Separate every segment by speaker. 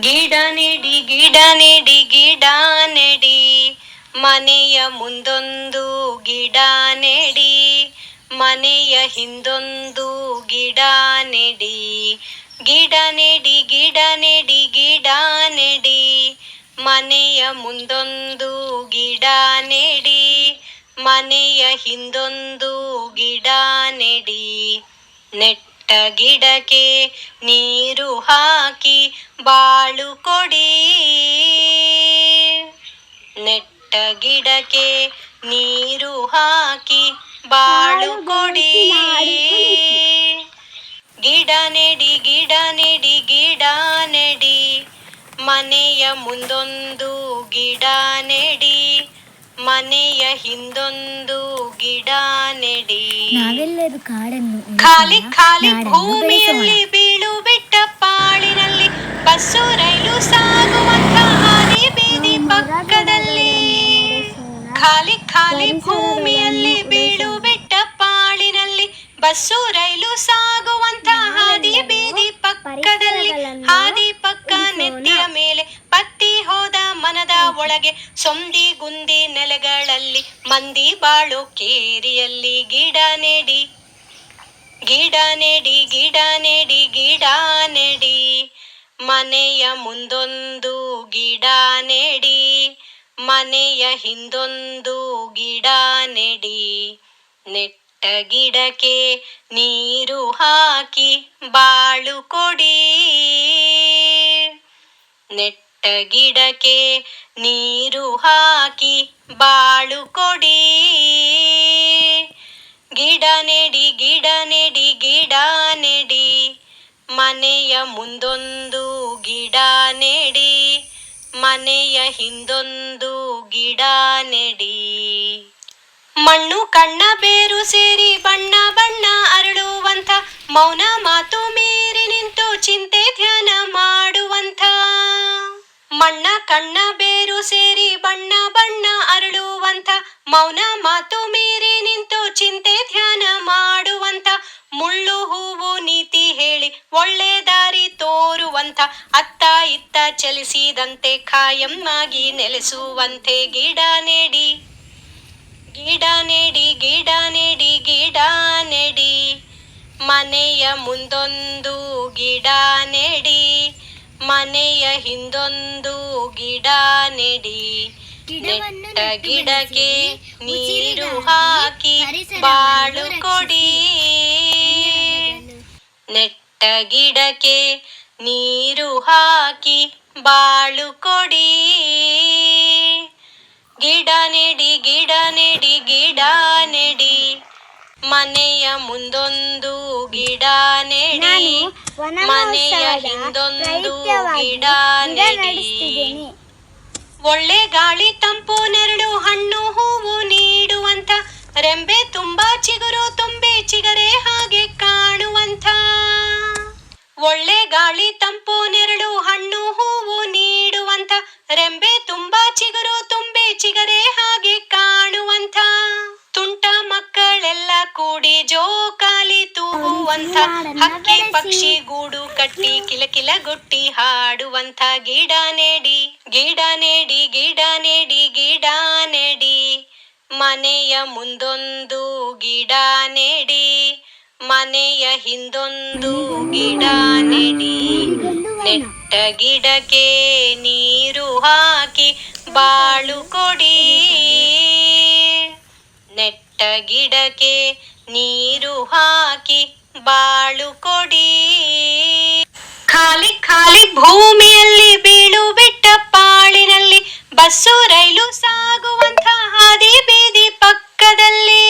Speaker 1: ಗಿಡ ನೆಡಿ ಗಿಡ ನೆಡಿ ಗಿಡ ನೆಡಿ. ಮನೆಯ ಮುಂದೊಂದು ಗಿಡ ನೆಡಿ. ಮನೆಯ ಹಿಂದೊಂದು ಗಿಡ ನೆಡಿ. ಗಿಡ ನೆಡಿ ಗಿಡ ನೆಡಿ ಗಿಡ ನೆಡಿ. ಮನೆಯ ಮುಂದೊಂದು ಗಿಡ ನೆಡಿ. ಮನೆಯ ಹಿಂದೊಂದು ಗಿಡ ನೆಡಿ. ನೆಟ್ಟ ಗಿಡಕ್ಕೆ ನೀರು ಹಾಕಿ ಬಾಳು ಕೊಡಿ. ನೆಟ್ಟ ಗಿಡಕ್ಕೆ ನೀರು ಹಾಕಿ ಬಾಳು ಕೊಡಿ. ಗಿಡ ನೆಡಿ ಗಿಡ ನೆಡಿ ಗಿಡ ನೆಡಿ. ಮನೆಯ ಮುಂದೊಂದು ಗಿಡ ನೆಡಿ. ಮನೆಯ ಹಿಂದೊಂದು ಗಿಡ ನೆಡಿ.
Speaker 2: ನಾವೆಲ್ಲರೂ ಕಾಡನ್ನು
Speaker 1: ಖಾಲಿ ಖಾಲಿ ಭೂಮಿಯಲ್ಲಿ. ಬೀಳು ಬಿಟ್ಟ ಪಾಳಿನಲ್ಲಿ ಬಸ್ಸು ರೈಲು ಸಾಗುವಂತ ಹಾದಿ ಬೀದಿ ಪಕ್ಕದಲ್ಲಿ. ಖಾಲಿ ಖಾಲಿ ಭೂಮಿಯಲ್ಲಿ ಬೀಳು ಬಿಟ್ಟ ಪಾಳಿನಲ್ಲಿ ಬಸ್ಸು ರೈಲು ಸಾಗುವಂತ ಹಾದಿ ಬೀದಿ ಪಕ್ಕದಲ್ಲಿ. ಹಾದಿ ಪಕ್ಕ ನೆತ್ತಿಯ ಮೇಲೆ ಪತ್ತಿ ಹೋದ ಮನದ ಒಳಗೆ ಸೊಂದಿ ಗುಂದಿ ನೆಲೆಗಳಲ್ಲಿ, ಮಂದಿ ಬಾಳು ಕೇರಿಯಲ್ಲಿ ಗಿಡ ನೆಡಿ. ಗಿಡ ನೆಡಿ ಗಿಡ ನೆಡಿ ಗಿಡ ನೆಡಿ. ಮನೆಯ ಮುಂದೊಂದು ಗಿಡ ನೆಡಿ. ಮನೆಯ ಹಿಂದೊಂದು ಗಿಡ ನೆಡಿ. ನೆಟ್ಟ ಗಿಡಕ್ಕೆ ನೀರು ಹಾಕಿ ಬಾಳು ಕೊಡಿ. ನೆಟ್ಟ ಗಿಡಕ್ಕೆ ನೀರು ಹಾಕಿ ಬಾಳು ಕೊಡಿ. ಗಿಡ ನೆಡಿ ಗಿಡ ನೆಡಿ ಗಿಡ ನೆಡಿ. ಮನೆಯ ಮುಂದೊಂದು ಗಿಡ ನೆಡಿ. ಮನೆಯ ಹಿಂದೊಂದು ಗಿಡ ನೆಡಿ. ಮಣ್ಣು ಕಣ್ಣ ಬೇರು ಸೇರಿ ಬಣ್ಣ ಬಣ್ಣ ಅರಳುವಂಥ, ಮೌನ ಮಾತು ಮೀರಿ ನಿಂತು ಚಿಂತೆ ಧ್ಯಾನ ಮಾಡುವಂಥ. ಮಣ್ಣ ಕಣ್ಣ ಮೌನ ಮಾತು ಮೀರಿ ನಿಂತು ಚಿಂತೆ ಧ್ಯಾನ ಮಾಡುವಂತ ಮುಳ್ಳು ಹೂವು ನೀತಿ ಹೇಳಿ ಒಳ್ಳೆ ದಾರಿ ತೋರುವಂಥ ಅತ್ತ ಇತ್ತ ಚಲಿಸಿದಂತೆ ಖಾಯಮ್ಮಾಗಿ ನೆಲೆಸುವಂತೆ ಗಿಡ ನೆಡಿ. ಗಿಡ ನೆಡಿ ಗಿಡ ನೆಡಿ ಗಿಡ ನೆಡಿ. ಮನೆಯ ಮುಂದೊಂದು ಗಿಡ ನೆಡಿ. ಮನೆಯ ಹಿಂದೊಂದು ಗಿಡ ನೆಡಿ. ನೆಟ್ಟ ಗಿಡಕ್ಕೆ ನೀರು ಹಾಕಿ ಬಾಳು ಕೊಡಿ. ನೆಟ್ಟ ಗಿಡಕ್ಕೆ ನೀರು ಹಾಕಿ ಬಾಳು ಕೊಡಿ. ಗಿಡ ನೆಡಿ ಗಿಡ ನೆಡಿ ಗಿಡ ನೆಡಿ. ಮನೆಯ ಮುಂದೊಂದು ಗಿಡ ನೆಡಿ. ಮನೆಯ ಹಿಂದೊಂದು ಗಿಡ ನೆಡಿ. ಒಳ್ಳೆ ಗಾಳಿ ತಂಪು ನೆರಳು ಹಣ್ಣು ಹೂವು ನೀಡುವಂತ ರೆಂಬೆ ತುಂಬಾ ಚಿಗುರು, ತುಂಬಿ ಚಿಗರೆ ಹಾಗೆ ಕಾಣುವಂತ ಒಳ್ಳೆ ಗಾಳಿ ತಂಪು ಕೂಡಿ ಜೋಕಾಲಿ ತೂಗುವಂತ ಹಕ್ಕಿ ಪಕ್ಷಿ ಗೂಡು ಕಟ್ಟಿ ಕಿಲಕಿಲ ಗುಟ್ಟಿ ಹಾಡುವಂತ ಗಿಡ ನೆಡಿ ಗಿಡ ನೆಡಿ ಗಿಡ ನೆಡಿ ಗಿಡ ನೆಡಿ. ಮನೆಯ ಮುಂದೊಂದು ಗಿಡ ನೆಡಿ ಮನೆಯ ಹಿಂದೊಂದು ಗಿಡ ನೆಡಿ. ನೆಟ್ಟ ಗಿಡಕ್ಕೆ ನೀರು ಹಾಕಿ ಬಾಳು ಕೊಡಿ ನೆಟ್ಟ ಗಿಡಕ್ಕೆ ನೀರು ಹಾಕಿ ಬಾಳು ಕೊಡಿ. ಖಾಲಿ ಖಾಲಿ ಭೂಮಿಯಲ್ಲಿ ಬೀಳು ಬಿಟ್ಟ ಪಾಳಿನಲ್ಲಿ ಬಸ್ಸು ರೈಲು ಸಾಗುವಂತ ಹಾದಿ ಬೀದಿ ಪಕ್ಕದಲ್ಲಿ.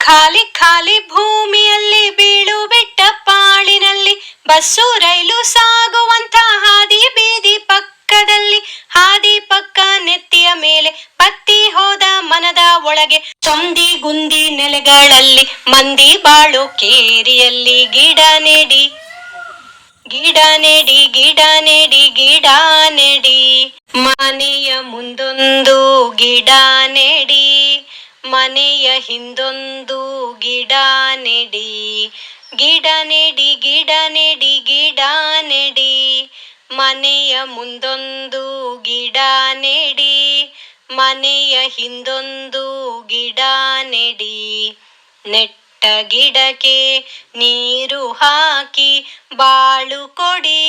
Speaker 1: ಖಾಲಿ ಖಾಲಿ ಭೂಮಿಯಲ್ಲಿ ಬೀಳು ಬಿಟ್ಟ ಪಾಳಿನಲ್ಲಿ ಬಸ್ಸು ರೈಲು ಸಾಗುವಂತ ಹಾದಿ ಮನದ ಚೊಂದಿ ಗುಂದಿ ನೆಲೆಗಳಲ್ಲಿ ಮಂದಿ ಬಾಳು ಕೇರಿಯಲ್ಲಿ ಗಿಡ ನೆಡಿ. ಗಿಡ ನೆಡಿ ಗಿಡ ನೆಡಿ ಗಿಡ ನೆಡಿ. ಮನೆಯ ಮುಂದೊಂದು ಗಿಡ ನೆಡಿ. ಮನೆಯ ಹಿಂದೊಂದು ಗಿಡ ನೆಡಿ. ಗಿಡ ನೆಡಿ ಗಿಡ ನೆಡಿ ಗಿಡ ನೆಡಿ. ಮನೆಯ ಮುಂದೊಂದು ಗಿಡ ನೆಡಿ. ಮನೆಯ ಹಿಂದೊಂದು ಗಿಡ ನೆಡಿ. ನೆಟ್ಟ ಗಿಡಕ್ಕೆ ನೀರು ಹಾಕಿ ಬಾಳು ಕೊಡಿ.